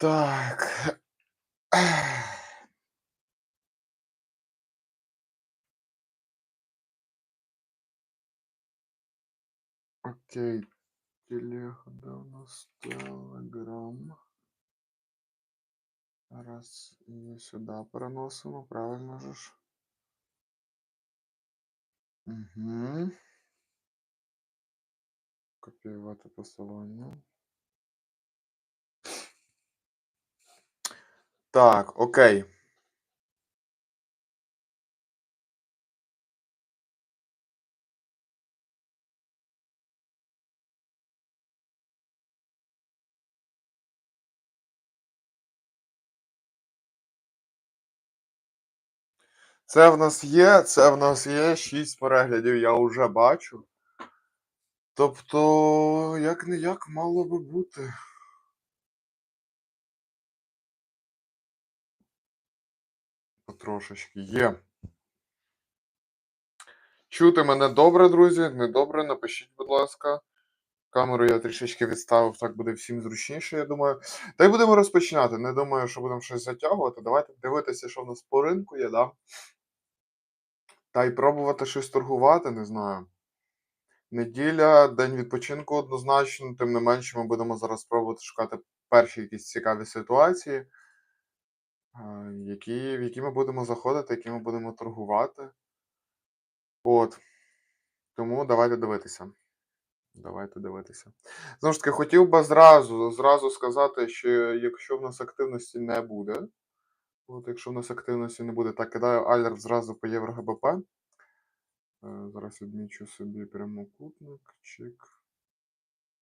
Так. Окей. Телега давно стояла. Раз не сюда проносимо, правильно же? Угу. Копию в это послание. Так, окей. Це в нас є, це в нас є 6 переглядів, я вже бачу. Тобто, як не як мало би бути. Потрошечки є. Чути мене добре, друзі? Недобре, напишіть, будь ласка. Камеру я трішечки відставив, так буде всім зручніше, я думаю. Та й будемо розпочинати. Не думаю, що будемо щось затягувати. Давайте дивитися, що в нас по ринку є, да? Та й пробувати щось торгувати, не знаю. Неділя, день відпочинку однозначно, тим не менше, ми будемо зараз пробувати шукати перші якісь цікаві ситуації, які, в які ми будемо заходити, які ми будемо торгувати. От. Тому давайте дивитися. Давайте дивитися. Знову ж таки, хотів би зразу, зразу сказати, що якщо в нас активності не буде, от якщо в нас активності не буде, так кидаю алерт зразу по євро ГБП. Е, Зараз відмічу собі прямокутник, чик.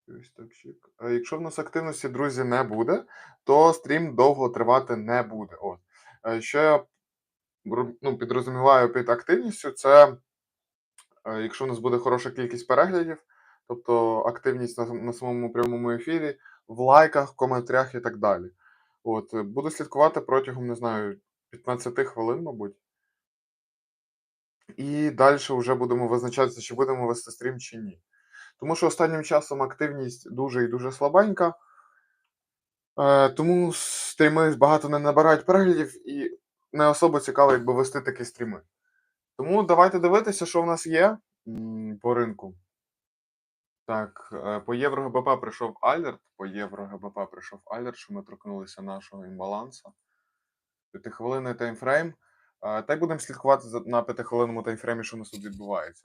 Ось. Якщо в нас активності, друзі, не буде, то стрім довго тривати не буде. От. Е, Що я ну, підрозуміваю під активністю, це е, якщо в нас буде хороша кількість переглядів, тобто активність на, на самому прямому ефірі, в лайках, коментарях і так далі. От, е, буду слідкувати протягом, не знаю, 15 хвилин, мабуть. І далі вже будемо визначатися, чи будемо вести стрім чи ні. Тому що останнім часом активність дуже і дуже слабенька. Е, тому стріми багато не набирають переглядів і не особо цікаво, якби вести такі стріми. Тому давайте дивитися, що в нас є по ринку. Так, е, по євро ГБП прийшов алерт. По євро ГБП прийшов алерт, що ми торкнулися нашого імбалансу. П'ятихвилинний таймфрейм. Е, Та й будемо слідкувати на п'ятихвилинному таймфреймі, що у нас тут відбувається.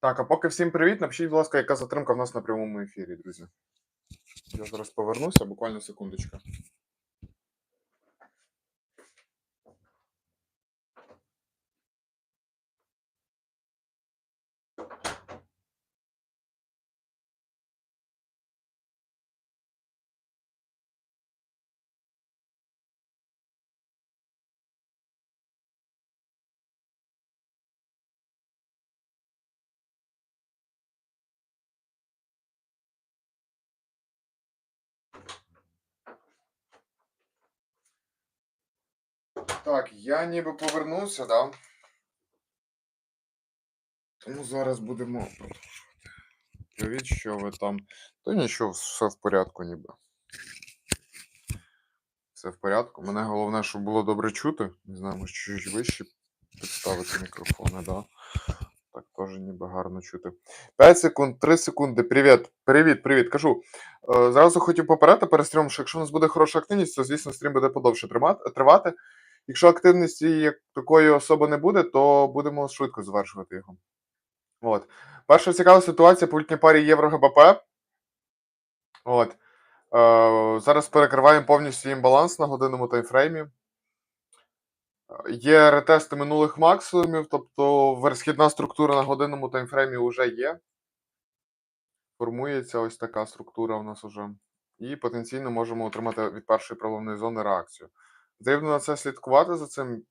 Так, а поки всім привіт. Напишіть, будь ласка, яка затримка в нас на прямому ефірі, друзі. Я зараз повернуся, буквально секундочка. Так, я ніби повернувся, да? Тому зараз будемо продовжувати. Привіт, що ви там. Та нічого, все в порядку, ніби. Все в порядку. Мене головне, щоб було добре чути. Не знаю, може чуть вище підставити мікрофони, да? Так теж ніби гарно чути. 5 секунд, 3 секунди. Привіт. Привіт, привіт. Кажу. Е, зразу хотів попередити перед стрімом, що якщо у нас буде хороша активність, то звісно стрім буде подовше тривати. Якщо активності як такої особи не буде, то будемо швидко завершувати його. От. Перша цікава ситуація по літній парі Євро ГБП. От. Е, зараз перекриваємо повністю їм баланс на годинному таймфреймі. Є ретести минулих максимумів, тобто верхідна структура на годинному таймфреймі вже є. Формується ось така структура у нас уже. І потенційно можемо отримати від першої пробивної зони реакцію. Потрібно на це слідкувати за цим.